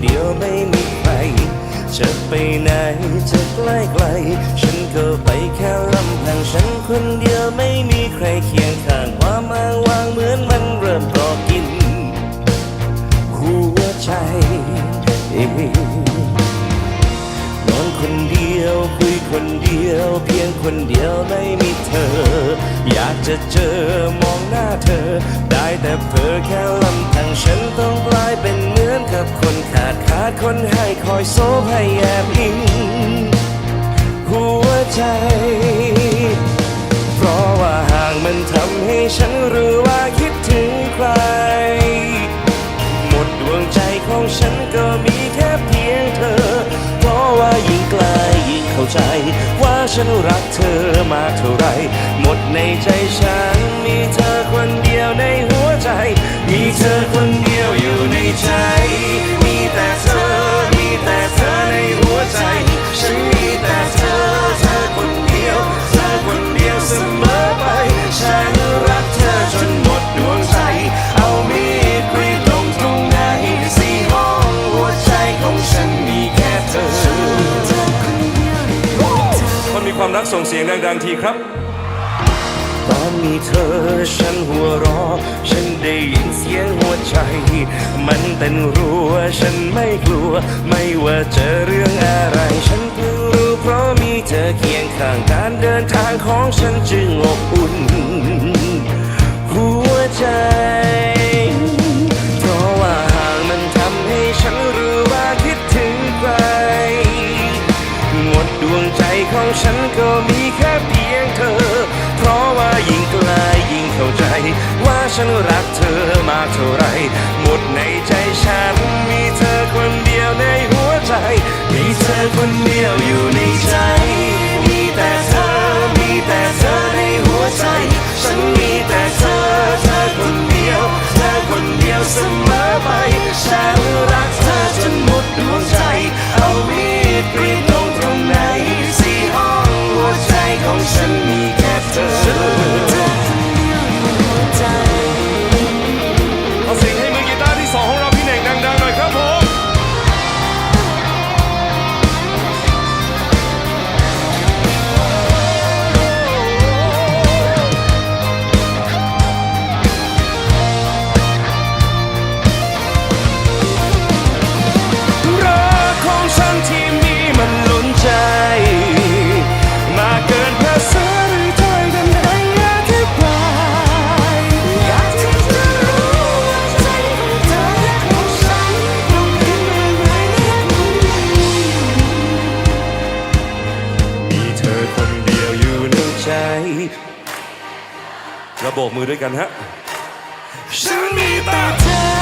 เดียวไม่มีใคร จะไปไหนจะใกล้ไกล ฉันก็ไปแค่ลำพังฉันคนเดียวไม่มีใครเคียงข้างความอ้างวางเหมือนมันเริ่มก่อกิน หัวใจเองนอนคนเดียวคุยคนเดียว เพียงคนเดียวไม่มีเธอ อยากจะเจอมองหน้าเธอ ได้แต่เพ้อแค่ลำพังฉันต้องกลายเป็น คนให้คอยโซบให้แอบอิง หัวใจ เพราะว่าห่างมันทำให้ฉันรู้ว่าคิดถึงใคร หมดดวงใจของฉันก็มีแค่เพียงเธอ เพราะว่ายิ่งไกลยิ่งเข้าใจ ว่าฉันรักเธอมากเท่าไร หมดในใจฉัน ความรักส่งเสียงดังๆทีครับ ตอนมีเธอฉันหัวรอ ฉันได้ยินเสียงหัวใจ มันเต้นรัว ฉันไม่กลัว ไม่ว่าเจอเรื่องอะไร ฉันเพิ่งรู้เพราะมีเธอเคีย ก็มีแค่เพียงเธอ เพราะว่ายิ่งไกลยิ่งเข้าใจ ว่าฉันรักเธอมากเท่าไร หมดในใจฉันมีเธอคนเดียวในหัวใจ มีเธอคนเดียวอยู่ใน กของฉันที่มีมันล้นใจ มาเกินภาษาหรือถ้อยคำใดอธิบายอยากที่จะรู้ว่าใจของเธอและของฉันต้องเป็นอะไรมีเธอคนเดียวอยู่ในใจระโบกมือด้วยกันฮะ ฉันมีแต่เธอ